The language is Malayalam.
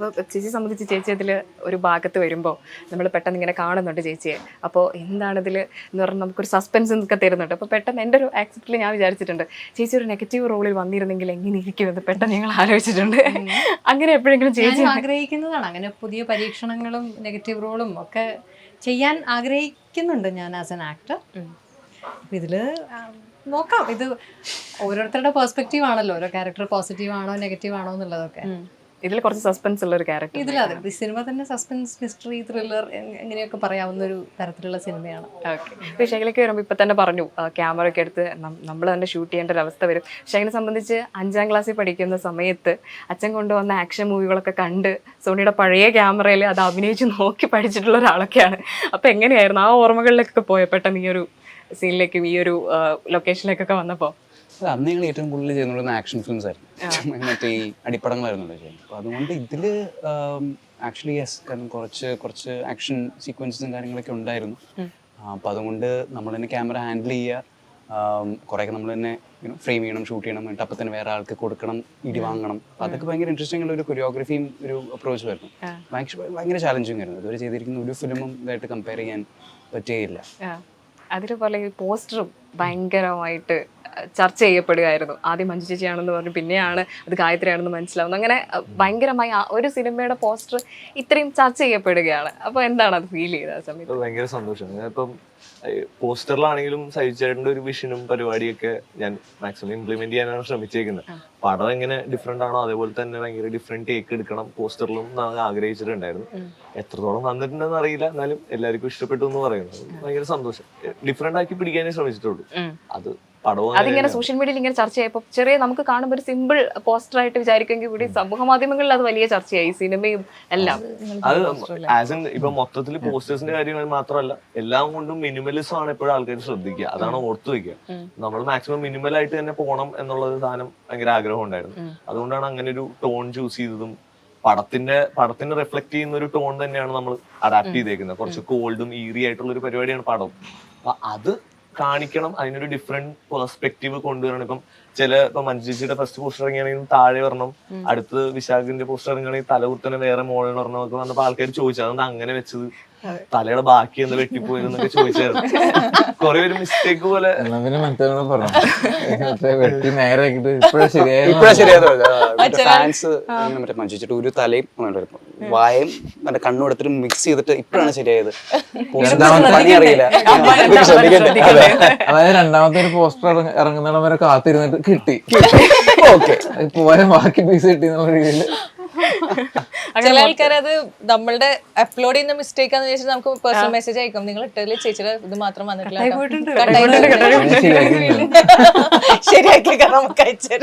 അപ്പോൾ ചേച്ചിയെ സംബന്ധിച്ച് ചേച്ചി അതിൽ ഒരു ഭാഗത്ത് വരുമ്പോൾ നമ്മൾ പെട്ടെന്ന് ഇങ്ങനെ കാണുന്നുണ്ട് ചേച്ചിയെ. അപ്പോൾ എന്താണ് ഇതിൽ എന്ന് പറഞ്ഞാൽ നമുക്കൊരു സസ്പെൻസ് ഒക്കെ തരുന്നുണ്ട്. അപ്പോൾ പെട്ടെന്ന് എന്റെ ഒരു ആക്സിപ്റ്റിൽ ഞാൻ വിചാരിച്ചിട്ടുണ്ട് ചേച്ചി ഒരു നെഗറ്റീവ് റോളിൽ വന്നിരുന്നെങ്കിൽ എങ്ങനെ ഇരിക്കുമെന്ന് പെട്ടെന്ന് ഞങ്ങൾ ആലോചിച്ചിട്ടുണ്ട്. അങ്ങനെ എപ്പോഴെങ്കിലും ചേച്ചി ആഗ്രഹിക്കുന്നതാണ്. അങ്ങനെ പുതിയ പരീക്ഷണങ്ങളും നെഗറ്റീവ് റോളും ഒക്കെ ചെയ്യാൻ ആഗ്രഹിക്കുന്നുണ്ട് ഞാൻ ആസ് എൻ ആക്ടർ ഇതിൽ നോക്കാം. ഇത് ഓരോരുത്തരുടെ പേഴ്സ്പെക്റ്റീവ് ആണല്ലോ. ഓരോ ക്യാരക്ടർ പോസിറ്റീവ് ആണോ നെഗറ്റീവ് ആണോ എന്നുള്ളതൊക്കെ. ഇതിൽ കുറച്ച് സസ്പെൻസ് ഉള്ള ഒരു ക്യാരക്ടർ ഇതിലതെ ഈ സിനിമ തന്നെ സസ്പെൻസ് മിസ്റ്ററി ത്രില്ലർ എങ്ങനെയൊക്കെ പറയാവുന്ന ഒരു തരത്തിലുള്ള സിനിമയാണ്. ഓക്കെ ഷൈലയ്ക്ക് വരുമ്പോൾ ഇപ്പം തന്നെ പറഞ്ഞു ക്യാമറ ഒക്കെ എടുത്ത് നമ്മൾ തന്നെ ഷൂട്ട് ചെയ്യേണ്ട ഒരു അവസ്ഥ വരും. ഷൈനെ സംബന്ധിച്ച് അഞ്ചാം ക്ലാസ്സിൽ പഠിക്കുന്ന സമയത്ത് അച്ഛൻ കൊണ്ടുവന്ന ആക്ഷൻ മൂവികളൊക്കെ കണ്ട് സോണിയുടെ പഴയ ക്യാമറയിൽ അത് അഭിനയിച്ച് നോക്കി പഠിച്ചിട്ടുള്ള ഒരാളൊക്കെയാണ്. അപ്പോൾ എങ്ങനെയായിരുന്നു ആ ഓർമ്മകളിലേക്കൊക്കെ പോയ? പെട്ടെന്ന് ഈ ഒരു സീനിലേക്കും ഈ ഒരു ലൊക്കേഷനിലേക്കൊക്കെ വന്നപ്പോൾ അന്ന് ഞങ്ങൾ ഏറ്റവും കൂടുതൽ ചെയ്യുന്നുണ്ടെന്ന് ആക്ഷൻ ഫിലിംസ് ആയിരുന്നു. മറ്റേ ഈ അടിപ്പടങ്ങളായിരുന്നല്ലോ ചെയ്യുന്നത് അപ്പോൾ അതുകൊണ്ട് ഇതിൽ ആക്ച്വലി യെസ് കാരണം കുറച്ച് കുറച്ച് ആക്ഷൻ സീക്വൻസും കാര്യങ്ങളൊക്കെ ഉണ്ടായിരുന്നു. അപ്പോൾ അതുകൊണ്ട് നമ്മൾ തന്നെ ക്യാമറ ഹാൻഡിൽ ചെയ്യുക കുറേയൊക്കെ നമ്മൾ തന്നെ ഫ്രെയിം ചെയ്യണം ഷൂട്ട് ചെയ്യണം എന്നിട്ട് അപ്പം തന്നെ വേറെ ആൾക്ക് കൊടുക്കണം ഇടി വാങ്ങണം. അപ്പൊ അതൊക്കെ ഭയങ്കര ഇൻട്രസ്റ്റിംഗ് ഉള്ള ഒരു കൊറിയോഗ്രഫിയും ഒരു അപ്രോച്ചും ആയിരുന്നു. ഭയങ്കര ചാലഞ്ചിങ് ആയിരുന്നു. ഇതുവരെ ചെയ്തിരിക്കുന്ന ഒരു ഫിലിമും ഇതായിട്ട് കമ്പയർ ചെയ്യാൻ പറ്റുകയില്ല. അതിലെ പോലെ പോസ്റ്ററും ഭയങ്കരമായിട്ട് ചർച്ച ചെയ്യപ്പെടുകയായിരുന്നു. ആദ്യം മഞ്ജു ചേച്ചിയാണെന്ന് പറഞ്ഞു പിന്നെയാണ് അത് ഗായത്രിയാണെന്ന് മനസ്സിലാവുന്നത് അങ്ങനെ ഭയങ്കരമായി ആ ഒരു സിനിമയുടെ പോസ്റ്റർ ഇത്രയും ചർച്ച ചെയ്യപ്പെടുകയാണ്. അപ്പോൾ എന്താണ് അത് ഫീൽ ചെയ്തത് ആ സമയത്ത്? ഭയങ്കര സന്തോഷം ഇപ്പം പോസ്റ്ററിലാണെങ്കിലും സഹിച്ചേട്ടന്റെ ഒരു വിഷനും പരിപാടിയൊക്കെ ഞാൻ മാക്സിമം ഇംപ്ലിമെന്റ് ചെയ്യാനാണ് ശ്രമിച്ചേക്കുന്നത്. പടം എങ്ങനെ ഡിഫറെന്റ് ആണോ അതേപോലെ തന്നെ ഭയങ്കര ഡിഫറെന്റ് ടേക്ക് എടുക്കണം പോസ്റ്ററിലും ആഗ്രഹിച്ചിട്ടുണ്ടായിരുന്നു എത്രത്തോളം വന്നിട്ടുണ്ടെന്ന് അറിയില്ല. എന്നാലും എല്ലാവർക്കും ഇഷ്ടപ്പെട്ടു എന്ന് പറയുന്നത് ഭയങ്കര സന്തോഷം. ഡിഫറെന്റ് ആക്കി പിടിക്കാനേ ശ്രമിച്ചിട്ടുള്ളൂ. അത് അതിങ്ങനെ സോഷ്യൽ മീഡിയയിൽ ഇങ്ങനെ ചർച്ച ചെയ്യപ്പോൾ ചെറിയ നമുക്ക് കാണുമ്പോൾ ഒരു സിമ്പിൾ പോസ്റ്റർ ആയിട്ട് വിചാരിക്കുമെങ്കിൽ കൂടി സമൂഹ മാധ്യമങ്ങളിൽ അത് വലിയ ചർച്ചയായി. സിനിമയും എല്ലാം. അത് ആസ് ഇൻ ഇപ്പൊ മൊത്തത്തിൽ പോസ്റ്റേഴ്സിന്റെ കാര്യങ്ങൾ മാത്രമല്ല എല്ലാം കൊണ്ടും മിനിമലിസം ആണ് എപ്പോഴും ആൾക്കാർ ശ്രദ്ധിക്കുക. അതാണ് ഓർത്തു വെക്കുക. നമ്മൾ മാക്സിമം മിനിമൽ ആയിട്ട് തന്നെ പോകണം എന്നുള്ളത് സാധനം ഭയങ്കര ആഗ്രഹം ഉണ്ടായിരുന്നു. അതുകൊണ്ടാണ് അങ്ങനെ ഒരു ടോൺ ചൂസ് ചെയ്തതും പടത്തിന്റെ പടത്തിന് റിഫ്ലക്ട് ചെയ്യുന്ന ഒരു ടോൺ തന്നെയാണ് നമ്മൾ അഡാപ്റ്റ് ചെയ്തേക്കുന്നത്. കുറച്ച് കോൾഡും ഈറി ആയിട്ടുള്ള ഒരു പരിപാടിയാണ് പടം. അപ്പൊ അത് കാണിക്കണം അതിനൊരു ഡിഫറെന്റ് പെർസ്പെക്റ്റീവ് കൊണ്ടുവരണം. ഇപ്പം ചില ഇപ്പൊ മഞ്ജുജിയുടെ ഫസ്റ്റ് പോസ്റ്റർ ഇറങ്ങിയാണെങ്കിൽ താഴെ വരണം. അടുത്ത് വിശാഖിന്റെ പോസ്റ്റർ ഇറങ്ങുകയാണെങ്കിൽ തലകുത്തനെ വേറെ മോളിൽ വരണം ഒക്കെ വന്നപ്പോ ആൾക്കാർ ചോദിച്ചു. അതെന്താ അങ്ങനെ വെച്ചത്? തലയുടെ ബാക്കി എന്താ വെട്ടിപ്പോയതെന്നൊക്കെ ചോദിച്ചായിരുന്നു. കുറെ ഒരു മിസ്റ്റേക്ക് പോലെ. എന്നാ പിന്നെ മറ്റേ പറഞ്ഞു. മറ്റേ വെട്ടി നേരെ ആക്കിയിട്ട് ഇപ്പഴാ ശരിയായ ഇപ്പഴാ ശരിയായത് ഫാൻസ് മറ്റേ മഞ്ജുച്ചിട്ട് ഒരു തലയും വായം മറ്റേ കണ്ണും എടുത്തിട്ട് മിക്സ് ചെയ്തിട്ട് ഇപ്പഴാണ് ശരിയായത്. പണി അറിയില്ല? അതായത് രണ്ടാമത്തെ ഒരു പോസ്റ്റർ ഇറങ്ങുന്നിടം വരെ കാത്തിരുന്നിട്ട് കിട്ടി. ഓക്കെ. പോയ ബാക്കി പീസ് കിട്ടി എന്നുള്ള രീതിയിൽ ചില ആൾക്കാർ അത് നമ്മളുടെ അപ്ലോഡ് ചെയ്യുന്ന മിസ്റ്റേക്ക് ആണെന്ന് ചോദിച്ചാൽ നമുക്ക് പേഴ്സണൽ മെസ്സേജ് അയക്കും. നിങ്ങൾ ഇട്ടതിൽ ചേച്ചിയുടെ ഇത് മാത്രം വന്നിട്ടില്ല കേട്ടോ. പോയിട്ടുണ്ട്. Cut ശരിയാക്കി ശരിയാക്കി നമുക്ക് അയച്ചു